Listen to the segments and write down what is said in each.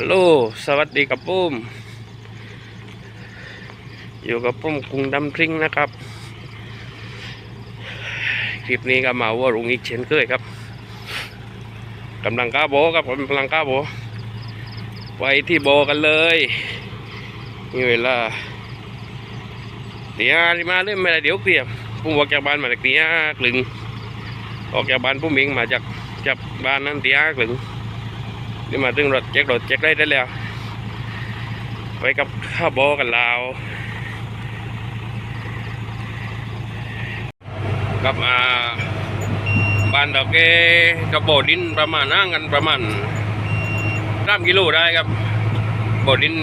ฮัลโหลสวัสดีครับปุ้ม อยู่กับปุ้มกรุงดำพริ้งนะครับ คลิปนี้ก็มาว่ารุงอีกเช่นเคยครับกำลังก้าโบครับกำลังก้าโบไปที่โบกันเลยนี่เวลาเดี๋ยวที่มาเริ่มไม่ได้เดี๋ยวเกลียบปุ้มออกจากบ้านมาจากเตียกลึงออกจากบ้านปุ้มเองมาจากจากบ้านนั้นเตียกลึง นี่มาถึงรถแจ็ครถแจ็คได้ได้แล้ว ไปกับข้าโบอกันลาวกับอ่าบ้านดอกเกกับโบดินประมาณนั่งกันประมาณสามกิโลได้ครับโบดิน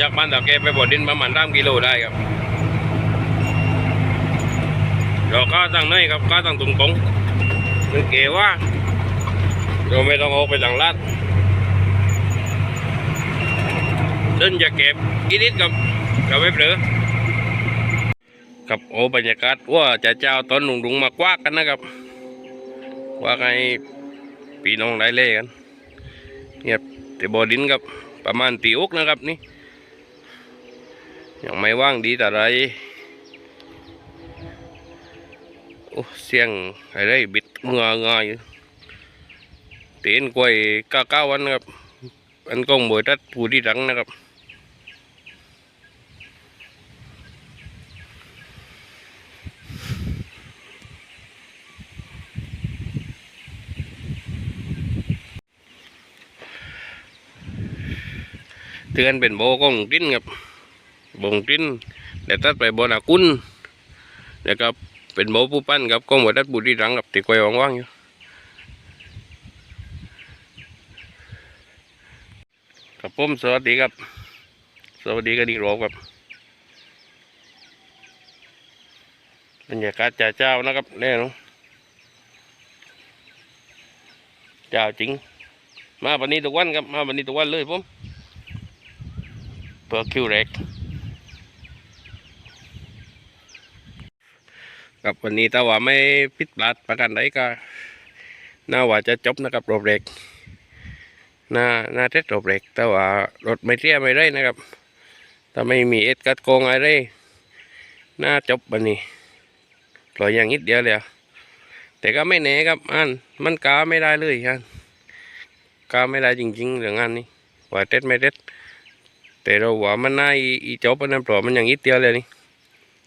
จากบ้านดอกเกไปโบดินประมาณสามกิโลได้ครับเราก็ตั้งไหนครับก็ตั้งตรงตรงๆนึกเกว่า เราไม่ต้องออกไปหลังลาดเดินจะเก็บกินิดกับกับไม่เปลือกับโอ้บรรยากาศว่าจะเจ้าตอนหนุ่งดุงมากวากกันนะครับ ว่าไงพี่น้องได้เล่กันเนี่ยแต่บอดินครับประมาณตีอกนะครับนี่ยังไม่ว่างดีแต่ไรโอ้เสียงอะไรบิดเงาเงาอยู่ ตีนกล้วยก้าเก้าวันนะครับอันกงบวยทัดผู้ที่ดังนะครับเตือนเป็นโบกงติ้นครับบงติ้นเดี๋ยวตัดไปโบนากุนเดี๋ยวครับเป็นโบผู้ปั้นครับกงบวยทัดผู้ที่ดังครับตีกล้วยว่างๆอยู่ ครับผมสวัสดีครับ สวัสดีกันอีกรอบครับบรรยากาศจ่าเจ้านะครับแน่นอนเจ้าจริง มาวันนี้ทุกวันครับมาวันนี้ทุกวันเลยผมเปิดคิวแรกครับวันนี้ถ้าว่าไม่ผิดพลาดประกันใดก็น่าว่าจะจบนะครับรอบแรก หน้าหน้าเท็ดรถเบรกแต่ว่ารถไม่เที่ยไม่ได้นะครับถ้าไม่มีเอ็ดกัดโกงอะไรหน้าจบบันนี้ปล่อยอย่างนิดเดียวเลยแต่ก็ไม่แน่ครับอันมันกาไม่ได้เลยอันกาไม่ได้จริงๆเรื่องอันนี้ว่าเท็ดไม่เท็ดแต่เราว่ามันน่าอีจบอันนั้นปล่อยมันอย่างนิดเดียวเลยนี่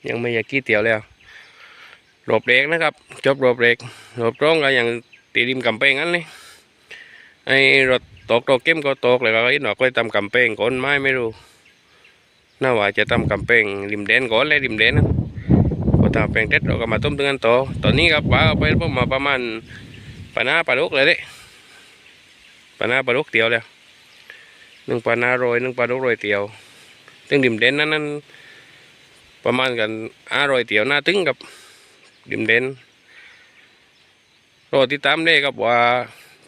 ยังไม่อยากกี้เดียวแล้วรถเบรกนะครับ จบรถเบรกรถตรงก็อย่างตีริมกำแพงอันนี้ ไอ้รถตกตกเก็มก็ตกเลยก็อีหนอกก็ทำกำแพงก้นไม้ไม่รู้น่าว่าจะทำกำแพงริมแดนก่อนเลยริมแดนนะพอทำแปลงเท็ดเราก็มาต้มตึงกันต่อตอนนี้ครับว่าไปมาประมาณปานาปลาดุกเลยเด้ปานาปลาดุกเตียวเลยหนึ่งปานาโรยหนึ่งปลาดุกโรยเตียวตึงริมแดนนั้นนั้นประมาณกันอารอยเตียวหน้าตึงกับริมแดนรอติดตามได้ครับว่า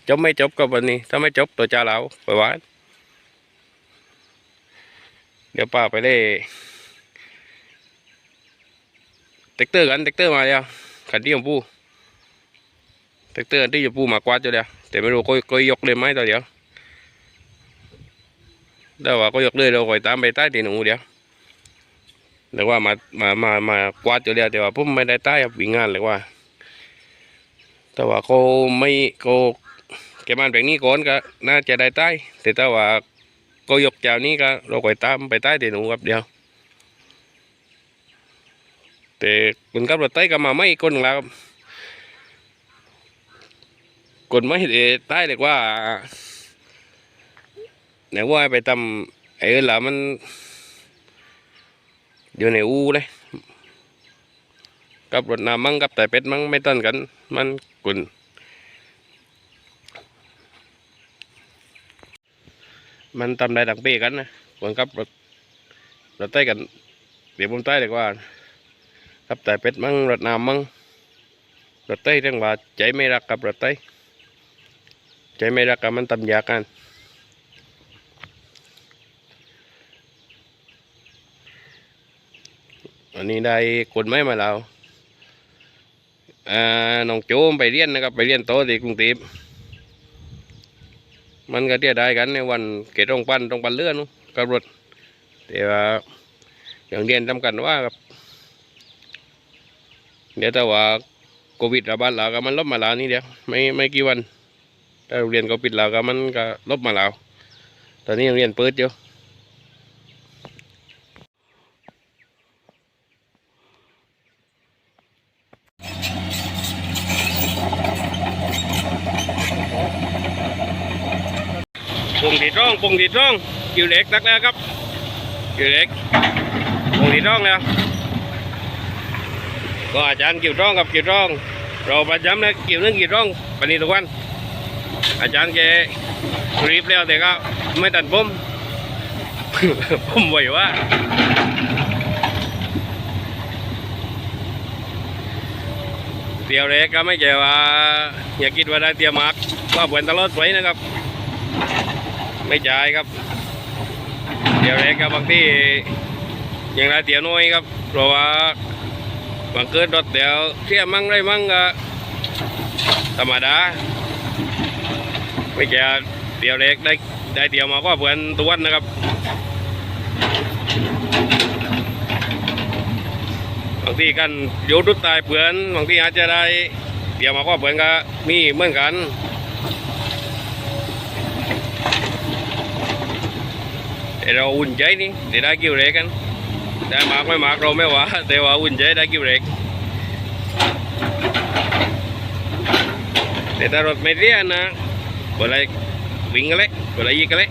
จบไม่จบก็วันนี้ ถ้าไม่จบตัวจ่าเราไปวัดเดี๋ยวป้าไปได้เต็กเตอร์กันเต็กเตอร์มาแล้วขันที่ของปูเต็กเตอร์ที่อยู่ปูมากวาดอยู่แล้วแต่ไม่รู้ก็ก็ยกเลยไหมตัวเดียวเดี๋ยวว่าก็ยกเลยเราคอยตามไปใต้ตีนหนูเดียวเรียกว่ามามามามากวาดอยู่แล้วแต่ว่าผมไม่ได้ใต้ครับวิ่งงานเลยว่า แต่ว่าเขาไม่เขา แกมันแปลงนี้ก่อนก็น่าจะได้ใต้แต่ถ้าว่าก็ยกเจ้านี้ก็เราก็ตามไปใต้เดี๋ยวหนูครับเดียว แต่คนขับรถใต้ก็มาไม่คนหนึ่งแล้วครับคนไม่ได้ใต้เลยว่าไหนว่าไปทำไอ้เออละมันอยู่ในอูเลยกับรถน้ำมั่งกับแต่เป็ดมั่งไม่ต้นกัน มันกุน มันทำได้ดังเป้กันนะเหมือนกับรถรถใต้กัน เดี๋ยวผมใต้เลยว่ากับแต่เป็ดมั่งรถน้ำมั่งรถใต้เรื่องว่าใจไม่รักกับรถใต้ใจไม่รักกับมันทำยากกันอันนี้ได้คนไม่มาแล้วอ่าน้องโจมไปเรียนนะครับ ไปเรียนโตที่กรุงเทพ มันก็เที่ยได้กันในวันเกตตรงปันตรงปันเลื่อนกับรถแต่ว่าอย่างเรียนจำกันว่าครับเดี๋ยวแต่ว่าโควิดระบาดแล้วก็มันลบมาแล้วนี่เดียวไม่ไม่กี่วันแต่โรงเรียนก็ปิดแล้วก็มันก็ลบมาแล้วตอนนี้โรงเรียนเปิดอยู่ ปุ่งที่ร่องปุ่งที่ร่องคิวเล็กตักแล้วครับคิวเล็กปุ่งที่ร่องแล้วก็อาจารย์คิวร่องกับคิวร่อง เราประจำนะคิวนึงคิวร่องปฏิทุกวัน อาจารย์แกรีบแล้วแต่ก็ไม่ตัดผมผมไหวว่าเตียวเล็กก็ไม่ใช่ว่า อย่าคิดว่าได้เตียวมากว่าเหมือนตลอดไปนะครับ ไม่จ่ายครับ เดี๋ยวเล็กครับบางที่อย่างไรเตี๋ยวน้อยครับ เพราะว่าบางเกิดรถเดี๋ยวเที่ยมั่งไรมั่งก็ธรรมดาไม่ใช่เดี๋ยวเล็กได้ได้เตี๋ยวมาก็เพื่อนตัวนนะครับบางทีกันโยดุดตายเพื่อนบางทีอาจจะได้เดี๋ยวมาก็เพื่อนก็มีเหมือนกัน แต่ เราอุ่นใจนี่แต่ได้กิวเล็กกันได้มากไม่มากเราไม่ว่าแต่ว่าอุ่นใจได้กิวเล็กแต่ถ้ารถไม่เรียนนะเวลาวิ่งกันเลยเวลายิงกันเลย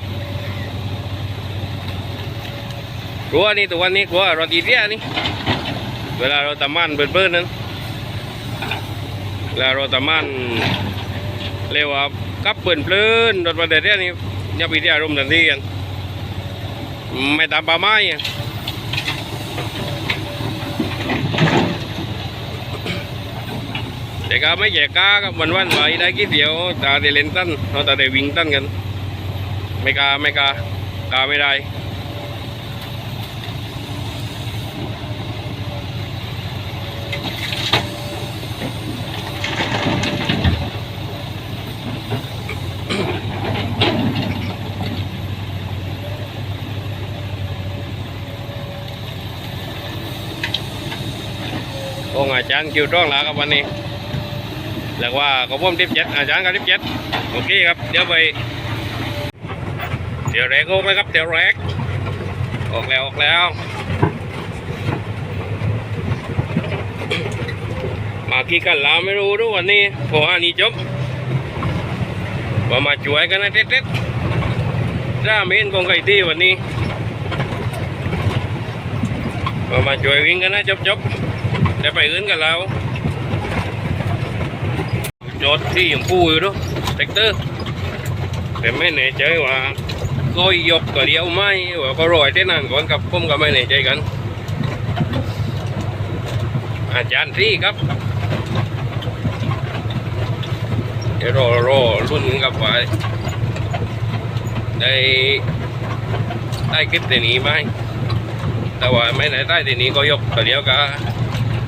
กลัวนี่ตัววันนี้กลัวรถอีเรียนี่เวลาเราตะมันเบิ้ลๆนั้นเวลาเราตะมันเรียกว่ากับเปิ่นเพลินรถมาเดียนี่ย่าไปเรียกรมทันทีกัน ไม่ตามป่าไม้แต่ก็ไม่แจกกาก็วันวันๆไว้ได้กี่เดียวตาเดเลนตันเราตาเดวิงตันกัน ไม่กล้าไม่กล้ากล้าไม่ได้าจารย์คิวร้องแล้วครับวันนี้แล้วว่าก็พ่มทิปเจ็ดอาจารย์ก็ทิปเจ็ดโอเคครับ เดี๋ยวไปเดี๋ยวแรกออกเลยครับเดี๋ยวแรกออกแล้วออกแล้วมากี่กันล้วไม่รู้ด้วยวันนี้พออันนี้จบว่ามาช่วยกันนะเด็ดๆร่าเมนของไก่ที่วันนี้ว่ามาช่วยวิ่งกันนะจบๆ ได้ไปอื่นกันแล้วจอดที่ยังพูอยู่ด้วยแท็กเตอร์แต่ไม่แน่ใจว่าก็ยกตัวเดียวไหมว่าก็รอยเท่นั่นก่อนกับผมก็ไม่แน่ใจกัน อาจารย์ที่ครับเดี๋ยวรอรอรุ่นกับไปได้ได้คลิปเดี๋ยวนี้ไหมแต่ว่าไม่ได้ได้เดี๋ยวนี้ก็ยกตัวเดียวก็เดียวนู้น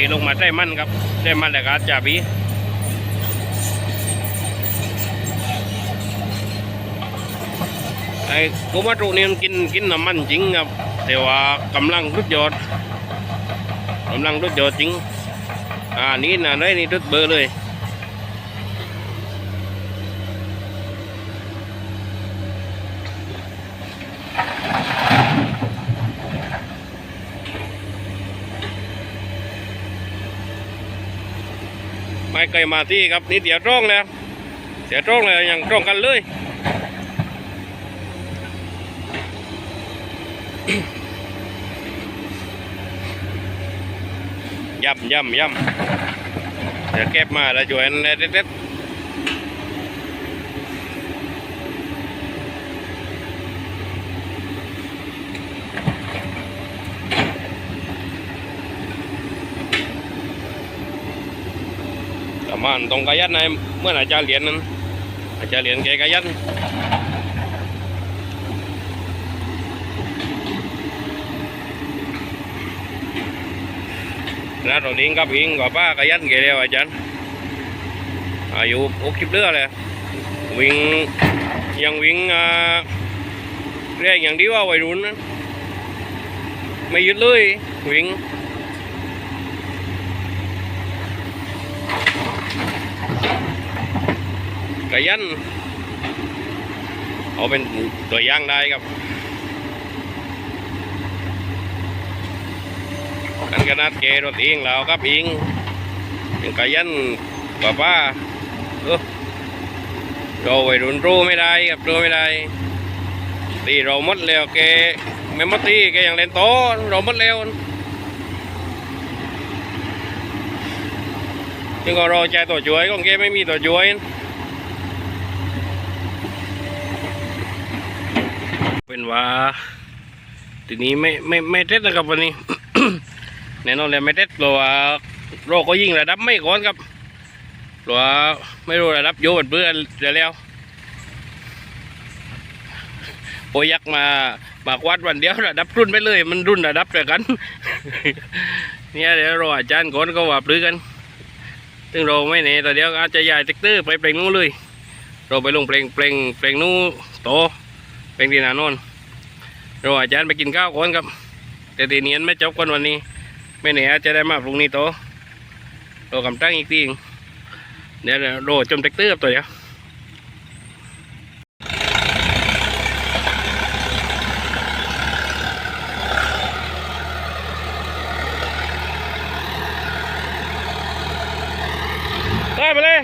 ลูกปีลงมาได้มั่นครับ ได้มั่นแล้วก็จ่าบีไอ้กูมาตรุนี่กินกินน้ำมันจริงครับ แต่ว่ากำลังรุดยอดกำลังรุดยอดจริง อ่า นี่นะได้นี่รุดเบอร์เลย ไม่เคยมาที่ครับนี่เสียตรงแล้วเสียตรงเลยยังตรงกันเลยย่ำย่ำย่ำเดี๋ยวเก็บมาแล้วจวนเด็ด ประมาณตรงกายันในเมื่ออาจารย์เหรียญนั้น อาจารย์เหรียญแกกายันนะตรงนี้กับอิงกับป้ากายันแกเดียวอาจารย์อายุหกสิบเดือนเลยวิ่งยังวิ่งเรียกอย่างที่ว่าวัยรุ่นนะไม่หยุดเลยวิ่ง กยัน เอาเป็นตัวย่างได้ครับกันขนาดเกรถเองแล้วครับเองยังกยันป้าป้าเออเราไปรุนรู้ไม่ได้ครับรู้ไม่ได้ตีเราหมดแล้วแกไม่หมดตีแกยังเล่นโตเราหมดแล้วจึงก็รอใจตัวช่วยของแกไม่มีตัวช่วย เป็นว่าทีนี้ไม่ไม่ไม่เท็ดนะครับวันนี้ แน่นอนเลยไม่เท็ดเพราะว่าโรคก็ยิ่งระดับไม่ก่อนครับเพราะว่าไม่รู้ระดับโยบนเพื่อนเดี๋ยวแล้วโอยักมาบากวัดวันเดียวระดับรุ่นไปเลย มันรุ่นระดับเดียวกัน เนี่ยเดี๋ยวรออาจารย์ก่อนก็ว่าปลือกันซึ่งเราไม่แน่แต่เดี๋ยวอาจจะย้ายเทคเตอร์ไปเพลงนู้นเลย เราไปลงเพลงเพลงเพลงนู้นโต เป็นดีนานนเราอาจารย์ไปกินข้าวก่อนครับ แต่ทีเนี้ไม่จบกันวันนี้ ไม่แน่อาจะได้มาพรุ่งนี้โตเรากำตั้งอีกทีเดี๋ยวโรจมเต็กเตอร์ตัวเดียวได้ไปเลย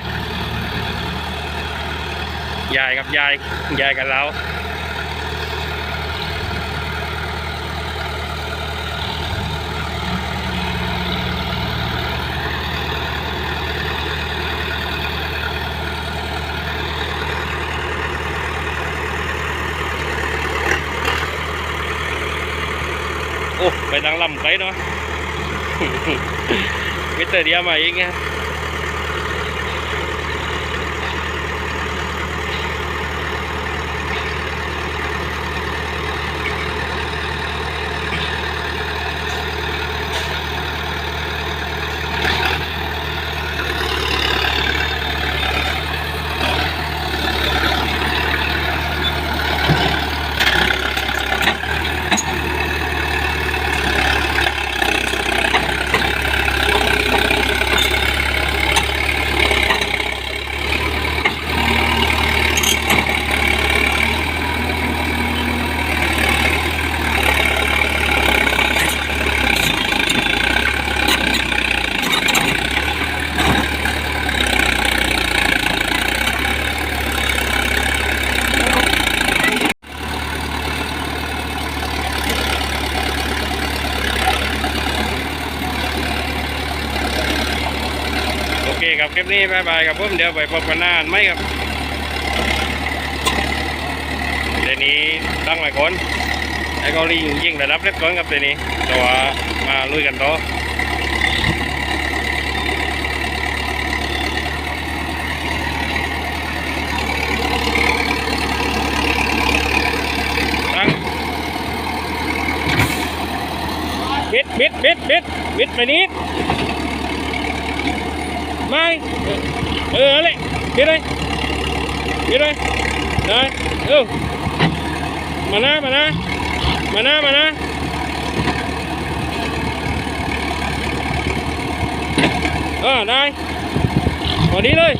ยายกับยายยายกับเรา ดังลำไกลเนาะมิเตอร์เดียมาอีกไง นี้บายบายครับผมเดี๋ยวไปพบกันหน้านไหมครับเดี๋ยวนี้ตั้งไว้ก่อนไอ้เกาหลียิงระดับเล็กก่อนครับเดี๋ยวนี้แต่ว่ามาลุยกันต่อตั้งบิดบิดบิดบิดบิดไปนิด ไม่เอออะไร đi đây đi đây đây ừ mà na mà na mà na mà na ờ đây rồi đi thôi